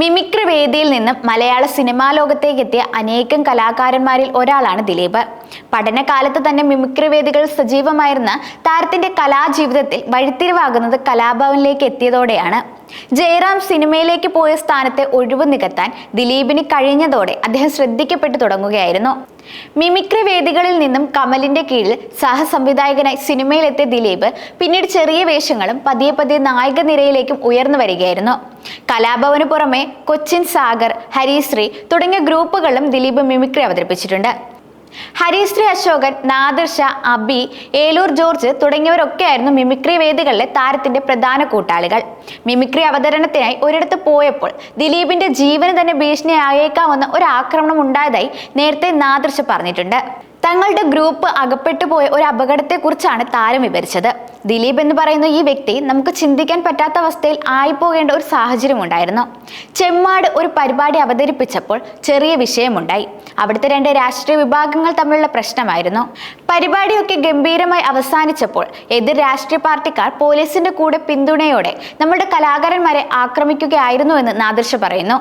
Mimicry വേദിയിൽ നിന്നും മലയാള cinema ലോകത്തേക്ക് എത്തിയ അനേകം കലാകാരന്മാരിൽ ഒരാളാണ് ദിലീപ്. പഠനകാലത്ത് തന്നെ മിമിക്രി വേദികൾ സജീവമായിരുന്ന താരത്തിന്റെ കലാജീവിതത്തിൽ വഴിത്തിരിവാകുന്നത് കലാഭവനിലേക്ക് എത്തിയതോടെയാണ്. ജയറാം സിനിമയിലേക്ക് പോയ സ്ഥാനത്തെ ഒഴിവ് നികത്താൻ ദിലീപിന് കഴിഞ്ഞതോടെ അദ്ദേഹം ശ്രദ്ധിക്കപ്പെട്ടു തുടങ്ങുകയായിരുന്നു. മിമിക്രി വേദികളിൽ നിന്നും കമലിന്റെ കീഴിൽ സഹസംവിധായകനായി സിനിമയിലെത്തിയ ദിലീപ് പിന്നീട് ചെറിയ വേഷങ്ങളും പതിയെ പതിയെ നായിക നിരയിലേക്കും ഉയർന്നു വരികയായിരുന്നു. കലാഭവന് പുറമെ കൊച്ചിൻ സാഗർ ഹരിശ്രീ തുടങ്ങിയ ഗ്രൂപ്പുകളും ദിലീപ് മിമിക്രി അവതരിപ്പിച്ചിട്ടുണ്ട്. ഹരിശ്രീ അശോകൻ നാദിർഷ അബി ഏലൂർ ജോർജ് തുടങ്ങിയവരൊക്കെയായിരുന്നു മിമിക്രി വേദികളിലെ താരത്തിന്റെ പ്രധാന കൂട്ടാളികൾ. മിമിക്രി അവതരണത്തിനായി ഒരിടത്ത് പോയപ്പോൾ ദിലീപിന്റെ ജീവന് തന്നെ ഭീഷണിയായേക്കാവുന്ന ഒരു ആക്രമണം ഉണ്ടായതായി നേരത്തെ നാദിർഷ പറഞ്ഞിട്ടുണ്ട്. തങ്ങളുടെ ഗ്രൂപ്പ് അകപ്പെട്ടു പോയ ഒരു അപകടത്തെക്കുറിച്ചാണ് താരം വിവരിച്ചത്. ദിലീപ് എന്ന് പറയുന്ന ഈ വ്യക്തി നമുക്ക് ചിന്തിക്കാൻ പറ്റാത്ത അവസ്ഥയിൽ ആയിപ്പോകേണ്ട ഒരു സാഹചര്യം ഉണ്ടായിരുന്നു. ചെമ്മാട് ഒരു പരിപാടി അവതരിപ്പിച്ചപ്പോൾ ചെറിയ വിഷയമുണ്ടായി. അവിടുത്തെ രണ്ട് രാഷ്ട്രീയ വിഭാഗങ്ങൾ തമ്മിലുള്ള പ്രശ്നമായിരുന്നു. പരിപാടിയൊക്കെ ഗംഭീരമായി അവസാനിച്ചപ്പോൾ എതിർ രാഷ്ട്രീയ പാർട്ടിക്കാർ പോലീസിന്റെ കൂടെ പിന്തുണയോടെ നമ്മുടെ കലാകാരന്മാരെ ആക്രമിക്കുകയായിരുന്നു എന്ന് നാദർശ പറയുന്നു.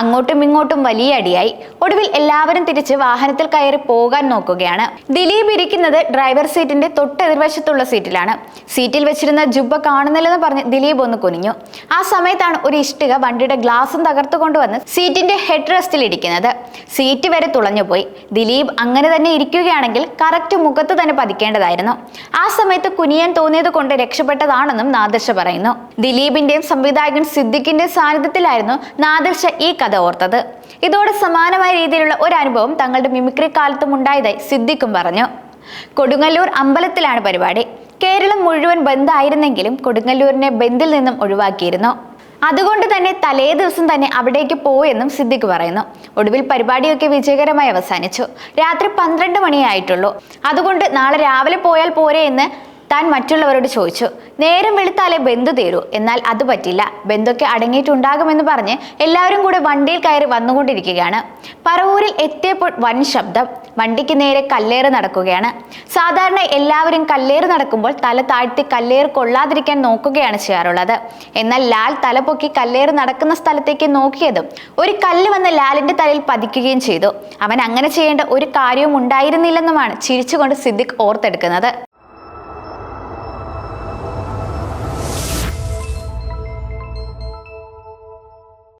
അങ്ങോട്ടും ഇങ്ങോട്ടും വലിയ അടിയായി. ഒടുവിൽ എല്ലാവരും തിരിച്ച് വാഹനത്തിൽ കയറി പോകാൻ നോക്കുകയാണ് ദിലീപ് ഇരിക്കുന്നത് ഡ്രൈവർ സീറ്റിന്റെ തൊട്ടെതിർവശത്തുള്ള സീറ്റിലാണ് സീറ്റിൽ വെച്ചിരുന്ന ജുബ്ബ കാണുന്നില്ലെന്ന് പറഞ്ഞ് ദിലീപ് ഒന്ന് കുനിഞ്ഞു. ആ സമയത്താണ് ഒരു ഇഷ്ടിക വണ്ടിയുടെ ഗ്ലാസും തകർത്തു കൊണ്ടുവന്ന് സീറ്റിന്റെ ഹെഡ് റെസ്റ്റിൽ ഇരിക്കുന്നത്. സീറ്റ് വരെ തുളഞ്ഞുപോയി ദിലീപ് അങ്ങനെ തന്നെ ഇരിക്കുകയാണെങ്കിൽ കറക്റ്റ് മുഖത്ത് തന്നെ പതിക്കേണ്ടതായിരുന്നു. ആ സമയത്ത് കുനിയാൻ തോന്നിയത് കൊണ്ട് രക്ഷപ്പെട്ടതാണെന്നും നാദർശ പറയുന്നു. ദിലീപിന്റെയും സംവിധായകൻ സിദ്ദിഖിന്റെയും സാന്നിധ്യത്തിലായിരുന്നു നാദർശ ഈ കഥ ഓർത്തത്. ഇതോടെ സമാനമായ രീതിയിലുള്ള ഒരു അനുഭവം തങ്ങളുടെ മിമിക്രി കാലത്തും ഉണ്ടായതായി സിദ്ദിഖും പറഞ്ഞു. കൊടുങ്ങല്ലൂർ അമ്പലത്തിലാണ് പരിപാടി. കേരളം മുഴുവൻ ബന്ധായിരുന്നെങ്കിലും കൊടുങ്ങല്ലൂരിനെ ബന്ധിൽ നിന്നും ഒഴിവാക്കിയിരുന്നു. അതുകൊണ്ട് തന്നെ തലേ ദിവസം തന്നെ അവിടേക്ക് പോയെന്നും സിദ്ദിഖ് പറയുന്നു. ഒടുവിൽ പരിപാടിയൊക്കെ വിജയകരമായി അവസാനിച്ചു. രാത്രി പന്ത്രണ്ട് മണിയായിട്ടുള്ളൂ. അതുകൊണ്ട് നാളെ രാവിലെ പോയാൽ പോരെ എന്ന് താൻ മറ്റുള്ളവരോട് ചോദിച്ചു. നേരം വെളുത്താലേ ബന്ധു തീരൂ. എന്നാൽ അത് പറ്റില്ല. ബന്ധുക്കെ അടങ്ങിയിട്ടുണ്ടാകുമെന്ന് പറഞ്ഞ് എല്ലാവരും കൂടെ വണ്ടിയിൽ കയറി വന്നുകൊണ്ടിരിക്കുകയാണ്. പറവൂരിൽ എത്തിയപ്പോൾ വൻ ശബ്ദം. വണ്ടിക്ക് നേരെ കല്ലേറ് നടക്കുകയാണ്. സാധാരണ എല്ലാവരും കല്ലേറ് നടക്കുമ്പോൾ തല താഴ്ത്തി കല്ലേറ് കൊള്ളാതിരിക്കാൻ നോക്കുകയാണ് ചെയ്യാറുള്ളത്. എന്നാൽ ലാൽ തല പൊക്കി കല്ലേറ് നടക്കുന്ന സ്ഥലത്തേക്ക് നോക്കിയതും ഒരു കല്ല് വന്ന് ലാലിന്റെ തലയിൽ പതിക്കുകയും ചെയ്തു. അവൻ അങ്ങനെ ചെയ്യേണ്ട ഒരു കാര്യവും ഉണ്ടായിരുന്നില്ലെന്നുമാണ് ചിരിച്ചുകൊണ്ട് സിദ്ദിഖ് ഓർത്തെടുക്കുന്നത്.